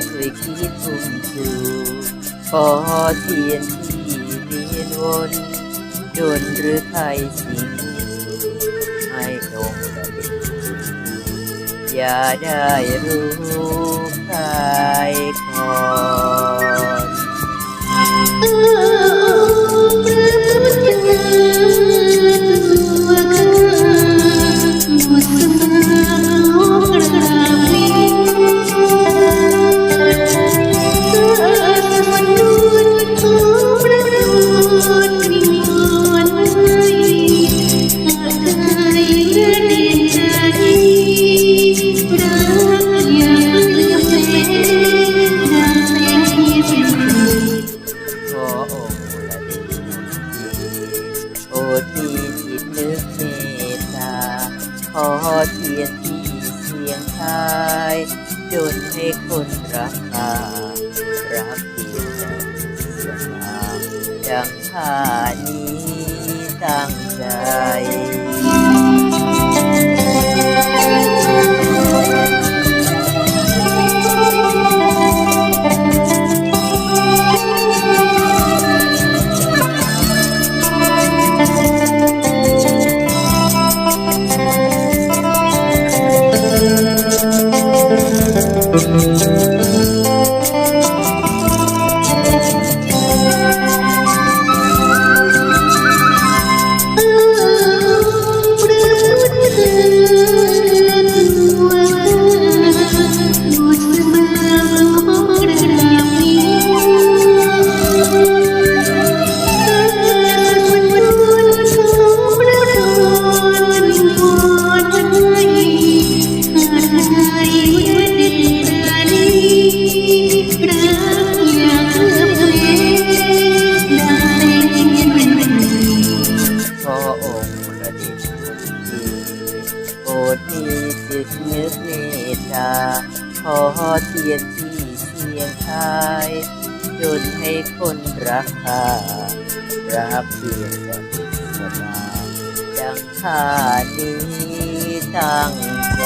สู่ขอเทียนที่เวียนวนจนหรือไทยสิ่งให้ลงระเด็นอย่าได้รู้ใครก่อน เทียนที่เสียงทายจนให้คนรักตารักเพียงแต่สนามดังผ้านี้ตั้งใจ ข รดมีจิตนึกเมตตาขอเทียนที่เทียงทายจนให้คนรักข้ารับเพียงแต่สนาดังข้านี้ตั้งใจ